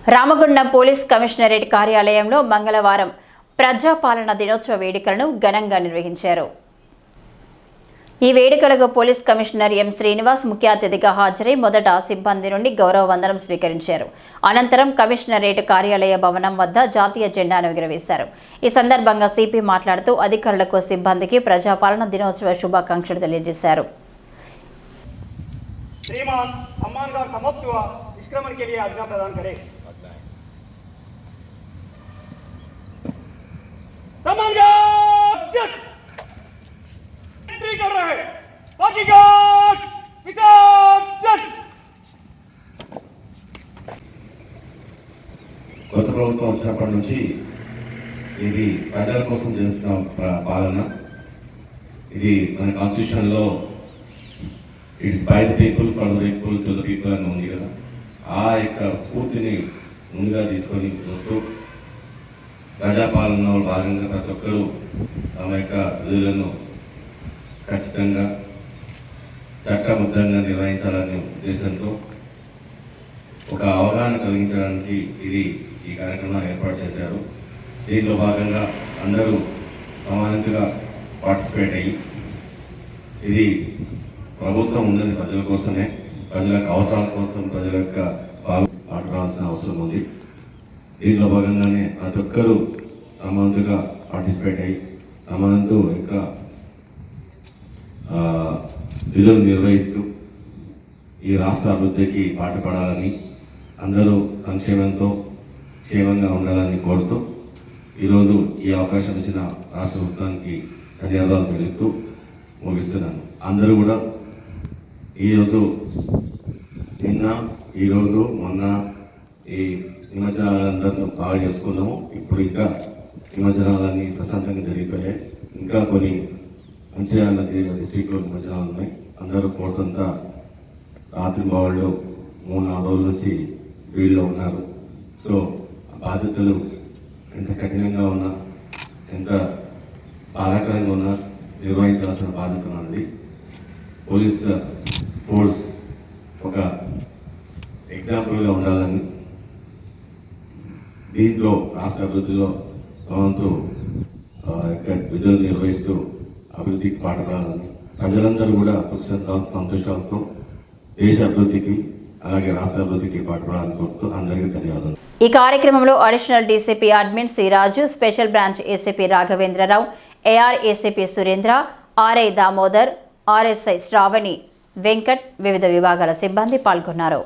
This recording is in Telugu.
రామగుండం పోలీస్ కమిషనరేట్ కార్యాలయంలో మంగళవారం ప్రజాపాలన దినోత్సవ వేడుకలను ఘనంగా నిర్వహించారు ఈ వేడుకలకు పోలీస్ కమిషనర్ ఎం శ్రీనివాస్ ముఖ్య అతిథిగా హాజరై మొదట సిబ్బంది నుండి గౌరవ వందనం స్వీకరించారు అనంతరం కమిషనరేట్ కార్యాలయ భవనం వద్ద జాతీయ జెండాను ఎగురవేశారు ఈ సందర్భంగా సిపి మాట్లాడుతూ అధికారులకు సిబ్బందికి ప్రజాపాలన దినోత్సవ శుభాకాంక్షలు తెలియజేశారు श्रीमान सम्मान का समाप्त हुआ निष्क्रमण के लिए आज्ञा प्रदान करें కొత్త ప్రభుత్వం వచ్చినప్పటి నుంచి ఇది ప్రజల కోసం చేస్తున్న పాలన. ఇది మన కాన్స్టిట్యూషన్లో it's by the people for the people to the people అని ఉంది కదా. ఆ యొక్క స్ఫూర్తిని ముందుగా తీసుకొని వస్తూ ప్రజాపాలనలో భాగంగా ప్రతి ఒక్కరూ తమ యొక్క విధులను ఖచ్చితంగా చట్టబద్ధంగా నిర్వహించాలనే ఉద్దేశంతో ఒక అవగాహన కలిగించడానికి ఇది ఈ కార్యక్రమం ఏర్పాటు చేశారు. దీంట్లో భాగంగా అందరూ సమానంగా పార్టిసిపేట్ అయ్యి ఇది ప్రభుత్వం ఉన్నది ప్రజల కోసమే ప్రజల యొక్క అవసరాల కోసం ప్రజల యొక్క బాగు మాట్లాడాల్సిన అవసరం ఉంది. దీంట్లో భాగంగానే ప్రతి ఒక్కరూ తమ వంతుగా పార్టిసిపేట్ అయ్యి తమ వంతు యొక్క విధులు నిర్వహిస్తూ ఈ రాష్ట్ర అభివృద్ధికి పాటుపడాలని అందరూ సంక్షేమంతో క్షేమంగా ఉండాలని కోరుతూ ఈరోజు ఈ అవకాశం ఇచ్చిన రాష్ట్ర ప్రభుత్వానికి ధన్యవాదాలు తెలుపుతూ ముగిస్తున్నాను. అందరూ కూడా ఈరోజు నిన్న ఈరోజు మొన్న ఈ నిమజ్జనాలందరూ బాగా చేసుకున్నాము. ఇప్పుడు ఇంకా నిమజ్జనాలన్నీ ప్రశాంతంగా జరిగిపోయాయి. ఇంకా కొన్ని మంచిర్యాల డిస్టిక్లో నిమజ్జనాలు ఉన్నాయి. అందరూ ఫోర్స్ అంతా రాత్రి వాళ్ళు మూడు నాలుగు రోజుల నుంచి ఫీల్డ్లో ఉన్నారు. సో బాధితులు బాధ్యతలు ఎంత కఠినంగా ఉన్నా ఎంత బాధాకరంగా ఉన్నా నిర్వహించాల్సిన బాధ్యత ఉన్నది పోలీస్ ఫోర్స్ ఒక ఎగ్జాంపుల్గా ఉండాలని దీంట్లో రాష్ట్ర అభివృద్ధిలో వంతు యొక్క విధులు నిర్వహిస్తూ అభివృద్ధికి పాటుపడాలని ప్రజలందరూ కూడా సుఖ సంతోషాలతో దేశ అభివృద్ధికి అలాగే రాష్ట్ర అభివృద్ధికి పాటుపడాలని కోరుతూ అందరికీ ధన్యవాదాలు. ఈ కార్యక్రమంలో additional DCP admin C Raju special branch ACP Raghavendra Rao AR ACP Surendra RI Damodar RSI Sravani Venkat వివిధ విభాగాల సిబ్బంది పాల్గొన్నారు.